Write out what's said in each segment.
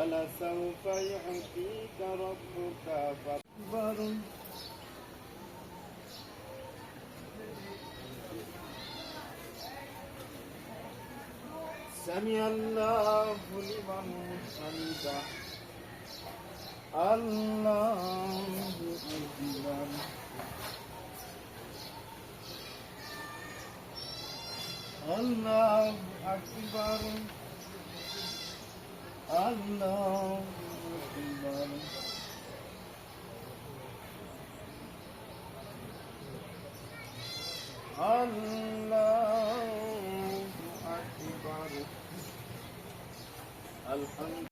ولسوف يعطيك ربك فأكبر. سمع الله لمن حمده. الله أكبر. الله أكبر. আল্লাহ আল্লাহ আলহামদুলিল্লাহ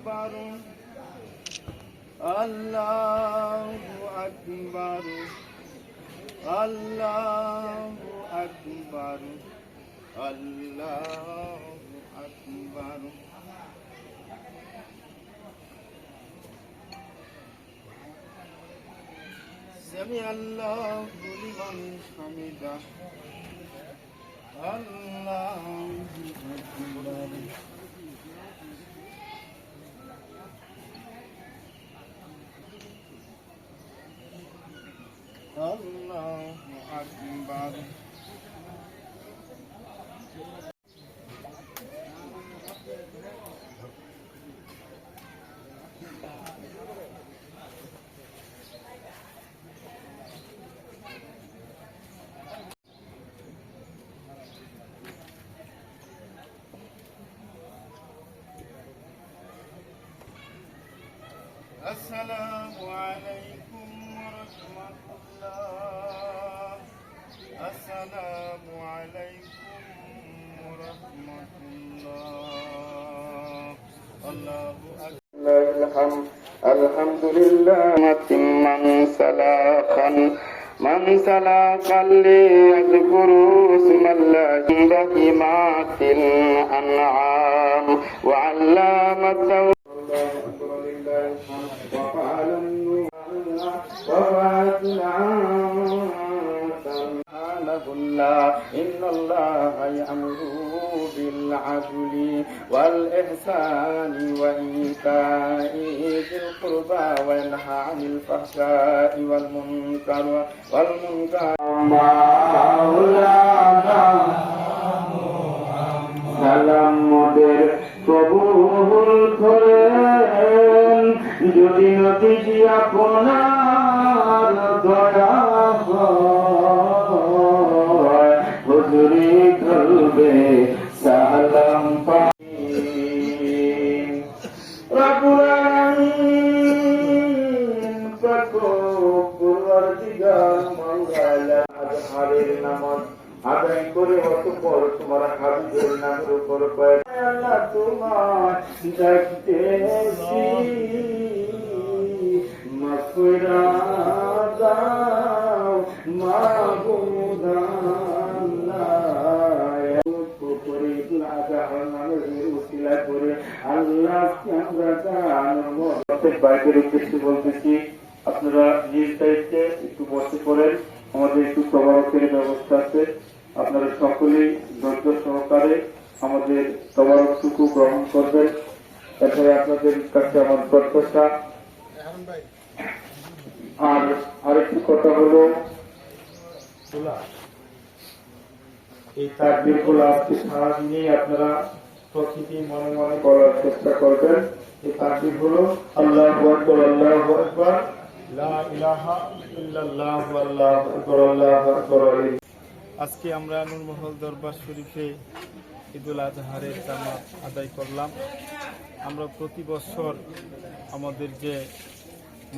الله أكبر الله أكبر الله أكبر الله أكبر سمع الله لمن حمده الله أكبر الله أكبر السلام عليكم ورحمة الله. السلام عليكم ورحمة الله. الله أكبر. الحمد لله من سلاخا من سلاخا ليذكر اسم الله بهيمات الأنعام وعلام بالعدل والإحسان وإيتاء ذي القربى وينهى عن الفحشاء والمنكر والمنكر مولانا সালাম মোদের কবুল করেন যদি নদীজি আপনার দয়া হয় হুজুরি করবে আদায় করে অতঃপর তোমার হাবিবের নামের উপর তোমার আপনারা নিজ দায়িত্বে একটু বসে পড়েন। আমাদের একটু তবারকের ব্যবস্থা আছে। আপনারা সকলেই ধৈর্য সহকারে আমাদের তবারকটুকু গ্রহণ করবেন। এটাই আপনাদের কাছে আমার প্রত্যাশা। আর আরেকটি কথা হলো, এই তাকবীরগুলো আজকে সারাদিনই আপনারা প্রকৃতি মনে মনে করার চেষ্টা করবেন। এই তাকবীরগুলো আল্লাহু আল্লাহ আল্লাহু আকবার। আজকে আমরা নুরমহল দরবার শরীফে ঈদুল আজহারের জামাত আদায় করলাম। আমরা প্রতি বছর আমাদের যে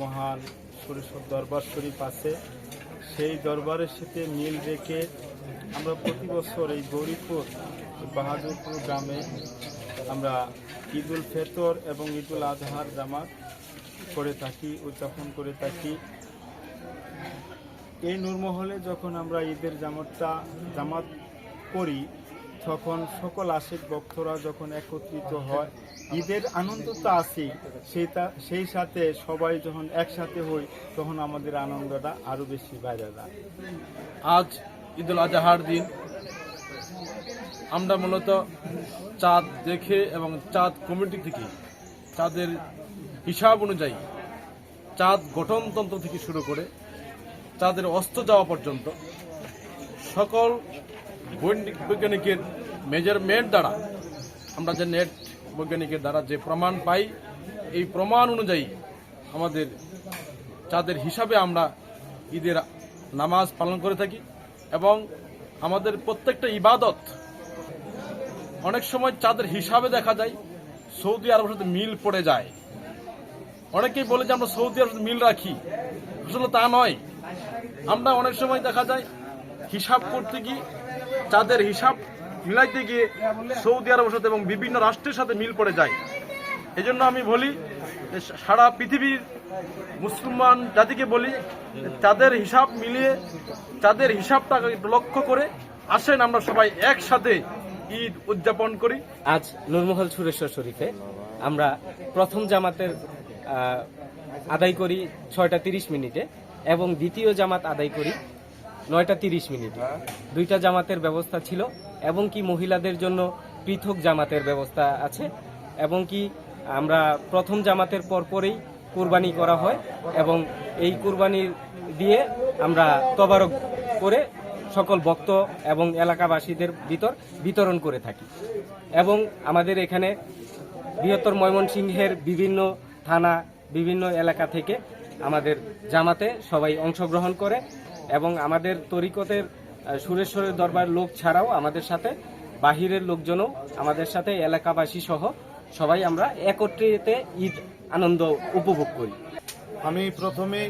মহান সরিষদ দরবার শরীফ আছে, সেই দরবারের সাথে মিল রেখে আমরা প্রতি বছর এই গৌরীপুর, বাহাদুরপুর গ্রামে আমরা ঈদুল ফেতর এবং ঈদুল আজহার জামাত করে থাকি, উদযাপন করে থাকি। এই নূরমহলে যখন আমরা ঈদের জামাতটা, জামাত করি তখন সকল আশিক ভক্তরা যখন একত্রিত হয়, ঈদের আনন্দ তো আছেই, সেটা, সেই সাথে সবাই যখন একসাথে হই, তখন আমাদের আনন্দটা আরও বেশি বাইরে যায়। আজ ঈদুল আজহার দিন। আমরা মূলত চাঁদ দেখে এবং চাঁদ কমিটি থেকে, চাঁদের হিসাব অনুযায়ী চাঁদ গঠনতন্ত্র থেকে শুরু করে চাঁদের অস্ত যাওয়া পর্যন্ত সকল বৈজ্ঞানিক বৈজ্ঞানিকের মেজারমেন্ট দ্বারা, আমরা যে নেট বৈজ্ঞানিকের দ্বারা যে প্রমাণ পাই, এই প্রমাণ অনুযায়ী আমাদের চাঁদের হিসাবে আমরা ঈদের নামাজ পালন করে থাকি এবং আমাদের প্রত্যেকটা ইবাদত অনেক সময় চাঁদের হিসাবে দেখা যায়, সৌদি আরবের সাথে মিল পড়ে যায়। অনেকেই বলে যে আমরা সৌদি আরবের সাথে মিল রাখি। আসলে তা নয়। আমরা অনেক সময় দেখা যায়, হিসাব করতে গিয়ে চাঁদের হিসাব মিলাইতে গিয়ে সৌদি আরবের সাথে এবং বিভিন্ন রাষ্ট্রের সাথে মিল পড়ে যায়। এই জন্য আমি বলি সারা পৃথিবীর মুসলমান জাতিকে বলি তাদের হিসাব মিলিয়ে তাদের হিসাবটাকে লক্ষ্য করে আসেন আমরা সবাই একসাথে ঈদ উদযাপন করি। আজ নুরমহল সুরেশ্বর শরীফে আমরা প্রথম জামাতের আদায় করি ছয়টা তিরিশ মিনিটে এবং দ্বিতীয় জামাত আদায় করি নয়টা তিরিশ মিনিটে। দুইটা জামাতের ব্যবস্থা ছিল এবং কি মহিলাদের জন্য পৃথক জামাতের ব্যবস্থা আছে এবং কি আমরা প্রথম জামাতের পরপরেই কুরবানি করা হয় এবং এই কুরবানির দিয়ে আমরা তবারক করে সকল ভক্ত এবং এলাকাবাসীদের ভিতর বিতরণ করে থাকি। এবং আমাদের এখানে বৃহত্তর ময়মনসিংহের বিভিন্ন থানা বিভিন্ন এলাকা থেকে আমাদের জামাতে সবাই অংশগ্রহণ করে এবং আমাদের তরিকতের সুরেশ্বরের দরবার লোক ছাড়াও আমাদের সাথে বাহিরের লোকজনও আমাদের সাথে এলাকাবাসী সহ সবাই আমরা একত্রিত ঈদ আনন্দ উপভোগ করি। আমি প্রথমে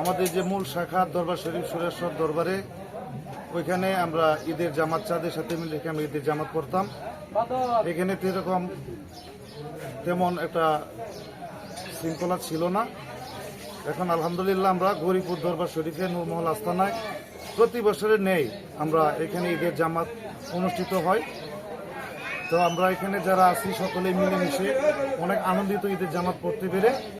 আমাদের যে মূল শাখা দরবার শরীফ সুরেশ্বর দরবারে, ওইখানে আমরা ঈদের জামাত চাঁদের সাথে মিলে আমি ঈদের জামাত করতাম এখানে তো এরকম তেমন একটা শৃঙ্খলা ছিল না। এখন আলহামদুলিল্লাহ আমরা গরিপুর দরবার শরীফে নূরমহল আস্তানায় প্রতি বছরে নেই আমরা এখানে ঈদের জামাত অনুষ্ঠিত হয়। তো আমরা এখানে যারা আছি সকলে মিলেমিশে অনেক আনন্দিত ঈদের জামাত পড়তে পেরে